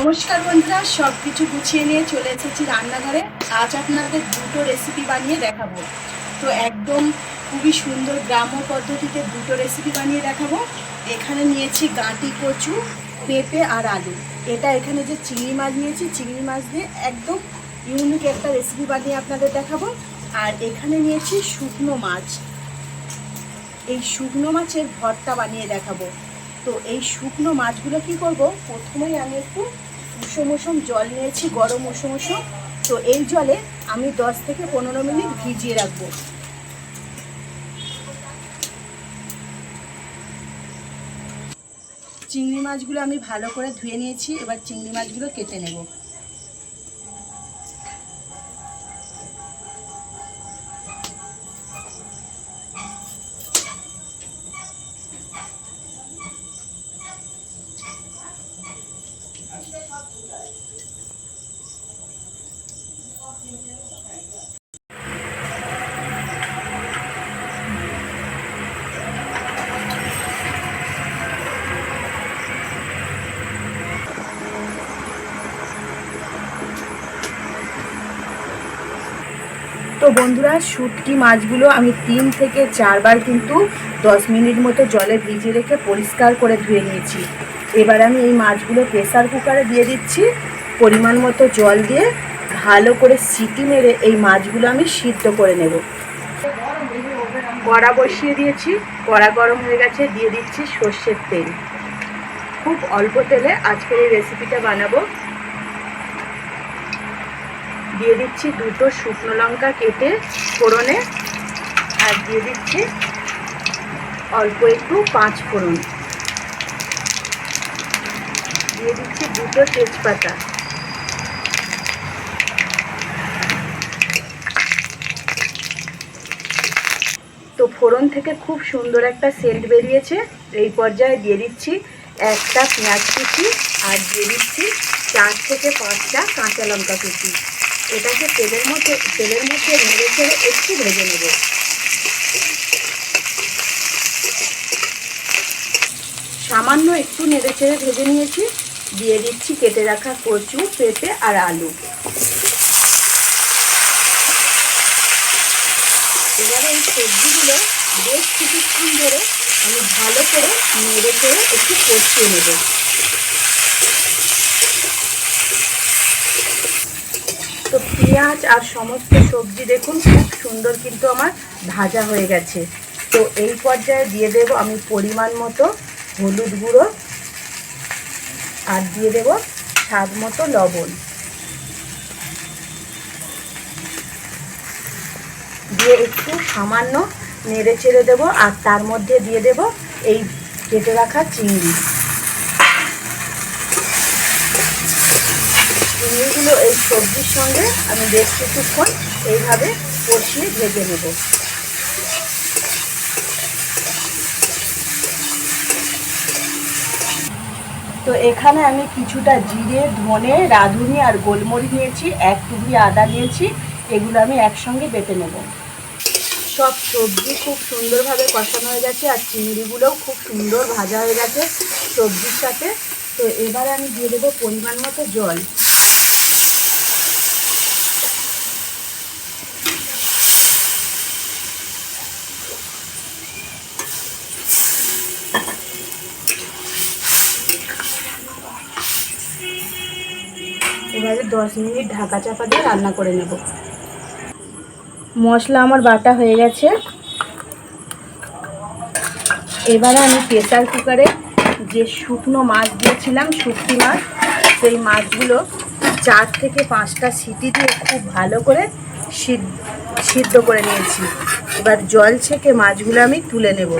নমস্কার বন্ধুরা সব কিছু গুছিয়ে নিয়ে চলে এসেছি রান্নাঘরে। আজ আপনাদের দুটো রেসিপি বানিয়ে দেখাবো। তো একদম খুবই সুন্দর গ্রাম্য পদ্ধতিতে দুটো রেসিপি বানিয়ে দেখাবো। এখানে নিয়েছি গাঁটি কচু, পেঁপে আর আলু। এটা এখানে যে চিংড়ি মাছ নিয়েছি, চিংড়ি মাছ দিয়ে একদম ইউনিক একটা রেসিপি বানিয়ে আপনাদের দেখাবো। আর এখানে নিয়েছি শুকনো মাছ। এই শুকনো মাছের ভর্তা বানিয়ে দেখাবো। তো এই শুকনো মাছগুলো কি করব? প্রথমেই আমি একটু উষম উষম জল নিয়েছি, গরম উষম উষম। তো এই জলে আমি 10 থেকে পনেরো মিনিট ভিজিয়ে রাখব। চিংড়ি মাছগুলো আমি ভালো করে ধুয়ে নিয়েছি, এবার চিংড়ি মাছগুলো কেটে নেব। তো বন্ধুরা, শুটকি মাছগুলো আমি তিন থেকে চারবার কিন্তু দশ মিনিট মতো জলে ভিজিয়ে রেখে পরিষ্কার করে ধুয়ে নিয়েছি। এবার আমি এই মাছগুলো প্রেসার কুকারে দিয়ে দিচ্ছি। পরিমাণ মতো জল দিয়ে ভালো করে সিটি মেরে এই মাছগুলো আমি সিদ্ধ করে নেব। কড়া বসিয়ে দিয়েছি। কড়া গরম হয়ে গেছে, দিয়ে দিচ্ছি সর্ষের তেল। খুব অল্প তেলে আজকের এই রেসিপিটা বানাবো। দিয়ে দিচ্ছি দুটো শুকনো লঙ্কা কেটে ফোড়নে, আর দিয়ে দিচ্ছি অল্প একটু পাঁচ ফোড়ন। দিয়ে দিচ্ছি দুটো তেজপাতা। তো ফোড়ন থেকে খুব সুন্দর একটা সেন্ট বেরিয়েছে। এই পর্যায়ে দিয়ে দিচ্ছি একটা পেঁয়াজ কুচি আর দিয়ে দিচ্ছি চার থেকে পাঁচটা কাঁচা লঙ্কা কুচি। এটাকে তেলের মধ্যে তেলের মধ্যে নেড়ে ছেড়ে একটু ভেজে নেব। সামান্য একটু নেড়ে ছেড়ে ভেজে নিয়েছি। দিয়ে দিচ্ছি কেটে রাখা কচু, পেঁপে আর আলু। এবারে এই সবজিগুলো বেশ কিছুক্ষণ ধরে আমি ভালো করে নেড়ে চেড়ে একটু কষিয়ে নেব তো পেঁয়াজ আর সমস্ত সবজি দেখুন, খুব সুন্দর কিন্তু আমার ভাজা হয়ে গেছে। তো এই পর্যায়ে দিয়ে দেব আমি পরিমাণ মতো হলুদ গুঁড়ো আর দিয়ে দেব স্বাদ মতো লবণ। দিয়ে একটু সামান্য নেড়ে চেড়ে দেবো আর তার মধ্যে দিয়ে দেব এই কেটে রাখা চিংড়ি। চিংড়িগুলো এই সবজির সঙ্গে আমি বেশ কিছুক্ষণ এইভাবে কষিয়ে ভেজে নেব। তো এখানে আমি কিছুটা জিরে, ধনে, রাঁধুনি আর গোলমরিচ নিয়েছি, এক টুকরি আদা নিয়েছি, এগুলো আমি একসঙ্গে বেটে নেব। সব সবজি খুব সুন্দরভাবে কষানো হয়ে গেছে আর চিংড়িগুলোও খুব সুন্দর ভাজা হয়ে গেছে সবজির সাথে। তো এবারে আমি দিয়ে দেবো পরিমাণ মতো জল। এবারে দশ মিনিট ঢাকা চাপা দিয়ে রান্না করে নেব। মশলা আমার বাটা হয়ে গেছে। এবারে আমি প্রেসার কুকারে যে শুকনো মাছ দিয়েছিলাম শুকতি মাছ, সেই মাছগুলো চার থেকে পাঁচটা সিটি দিয়ে খুব ভালো করে সিদ্ধ করে নিয়েছি। এবার জল ছেঁকে মাছগুলো আমি তুলে নেব।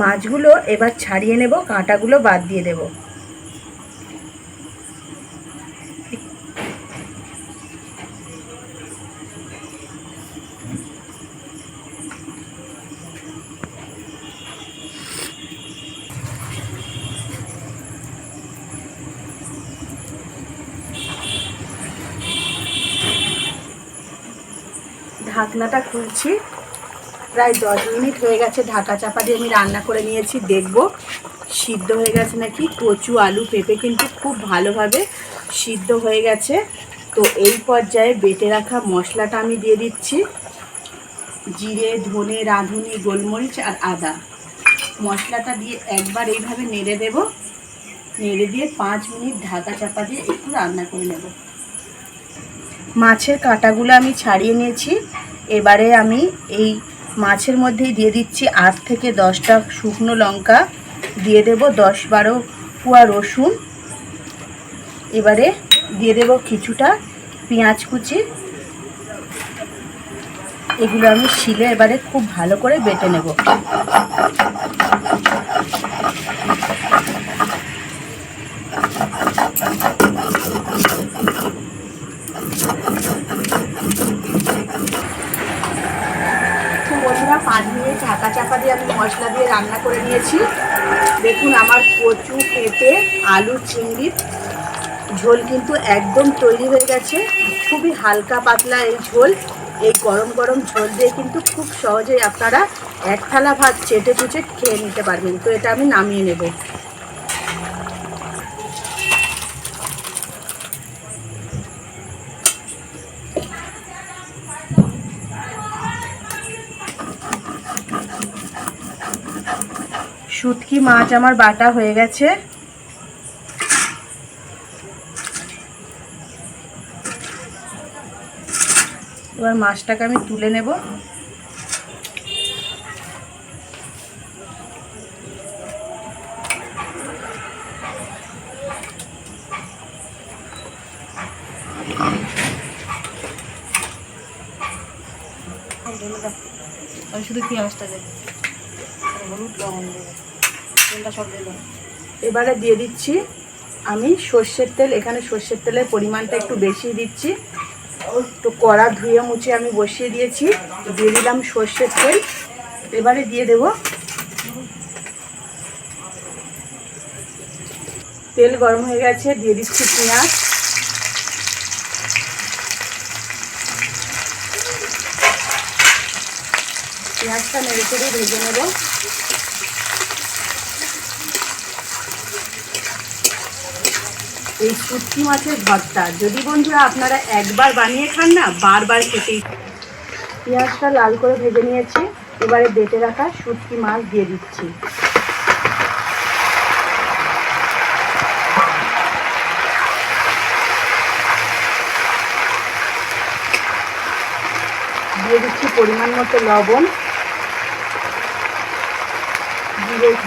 মাছগুলো এবার ছাড়িয়ে নেব কাঁটাগুলো বাদ দিয়ে দেব। ঢাকনাটা খুলছি। প্রায় দশ মিনিট হয়ে গেছে, ঢাকা চাপা দিয়ে আমি রান্না করে নিয়েছি, দেখব। সিদ্ধ হয়ে গেছে নাকি? কচু, আলু, পেঁপে কিন্তু খুব ভালোভাবে সিদ্ধ হয়ে গেছে। তো এই পর্যায়ে বেটে রাখা মশলাটা আমি দিয়ে দিচ্ছি। জিরে, ধনে, রাঁধুনি, গোলমরিচ আর আদা। মশলাটা দিয়ে একবার এইভাবে নেড়ে দেব। নেড়ে দিয়ে পাঁচ মিনিট ঢাকা চাপা দিয়ে একটু রান্না করে নেব। মাছের কাঁটাগুলো আমি ছাড়িয়ে নিয়েছি। এবারে আমি এই মাছের মধ্যেই দিয়ে দিচ্ছি আট থেকে দশটা শুকনো লঙ্কা। দিয়ে দেব দশ বারো পোয়া রসুন। এবারে দিয়ে দেব কিছুটা পেঁয়াজ কুচি। এগুলো আমি শিলে এবারে খুব ভালো করে বেটে নেব তো বন্ধুরা পাঁচ মিনিট ঢাকা চাপা দিয়ে আমি মশলা দিয়ে রান্না করে নিয়েছি। দেখুন আমার কচু, পেঁপে, আলু চিংড়ির ঝোল কিন্তু একদম তৈরি হয়ে গেছে। খুবই হালকা পাতলা এই ঝোল। এই গরম গরম ঝোল দিয়ে কিন্তু খুব সহজেই আপনারা এক থালা ভাত চেটে পুচে খেয়ে নিতে পারবেন। তো এটা আমি নামিয়ে নেব। শুটকি মাছ আমার বাটা হয়ে গেছে। এবার মাছটাকে আমি তুলে নেব। আমি শুধু পেঁয়াজটা দেব হলুদ লবণ দেবো এবারে দিয়ে দিচ্ছি আমি সর্ষের তেল। এখানে সর্ষের তেলের পরিমাণটা একটু বেশি দিচ্ছি। তো কড়া ধুয়ে মুছে আমি বসিয়ে দিয়েছি। দিয়ে দিলাম সর্ষের তেল। এবারে দিয়ে দেব তেল গরম হয়ে গেছে। দিয়ে দিচ্ছি পেঁয়াজ। পেঁয়াজটা নেড়ে করে ভেজে নেব। এই শুটকি মাছের ভর্তা। যদি বন্ধুরা আপনারা একবার বানিয়ে খান না, বারবার খেতেই পেঁয়াজটা লাল করে ভেজে নিয়েছি। এবারে বেটে রাখা শুটকি মাছ দিয়ে দিচ্ছি। দিয়ে দিচ্ছি পরিমাণ মতো লবণ।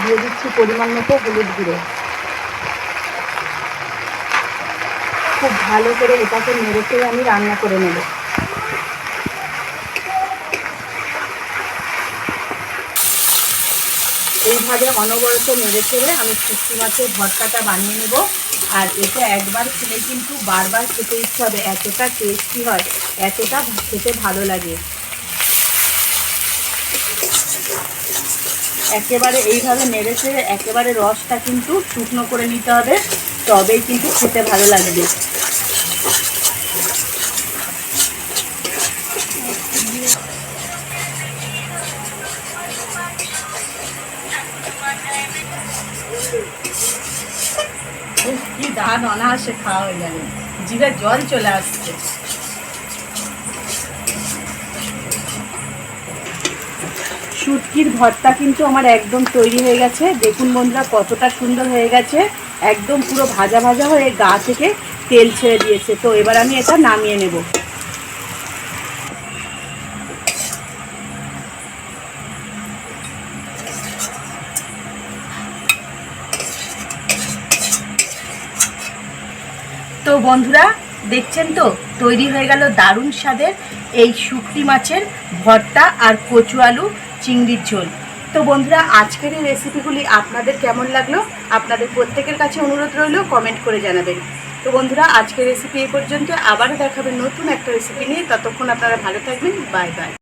দিয়ে দিচ্ছি পরিমাণ মতো হলুদ গুঁড়ো। খুব ভালো করে এটাকে চেড়ে আমি রান্না করে নেব। এইভাবে অনবরত নেড়ে চেড়ে আমি শুটকি মাছের ভর্তাটা বানিয়ে নেব। আর এটা একবার খেলে কিন্তু বারবার খেতে ইচ্ছে হবে, এতটা টেস্টি হয়, এতটা খেতে ভালো লাগে। একেবারে এইভাবে নেড়ে চেড়ে একেবারে রসটা কিন্তু শুকনো করে নিতে হবে। তবেই কিন্তু খেতে ভালো লাগবে। কি দাঁত অনায়াসে খাওয়া হয়ে যাবে জিভে জল চলে আসছে। শুটকির ভর্তা কিন্তু আমার একদম তৈরি হয়ে গেছে। দেখুন বন্ধুরা, কতটা সুন্দর হয়ে গেছে। একদম পুরো ভাজা ভাজা হয়ে গা থেকে তেল ছেড়ে দিয়েছে। তো এবার আমি এটা নামিয়ে নেব। তো বন্ধুরা, দেখছেন তো? তৈরি হয়ে গেল দারুণ স্বাদের এই শুকটি মাছের ভর্তা আর কচু আলু চিংড়ির ঝোল। তো বন্ধুরা, আজকের এই রেসিপিগুলি আপনাদের কেমন লাগল? আপনাদের প্রত্যেকের কাছে অনুরোধ রইল কমেন্ট করে জানাবেন। তো বন্ধুরা, আজকের রেসিপি এই পর্যন্ত। আবারও দেখাবেন নতুন একটা রেসিপি নিয়ে। ততক্ষণ আপনারা ভালো থাকবেন। Bye bye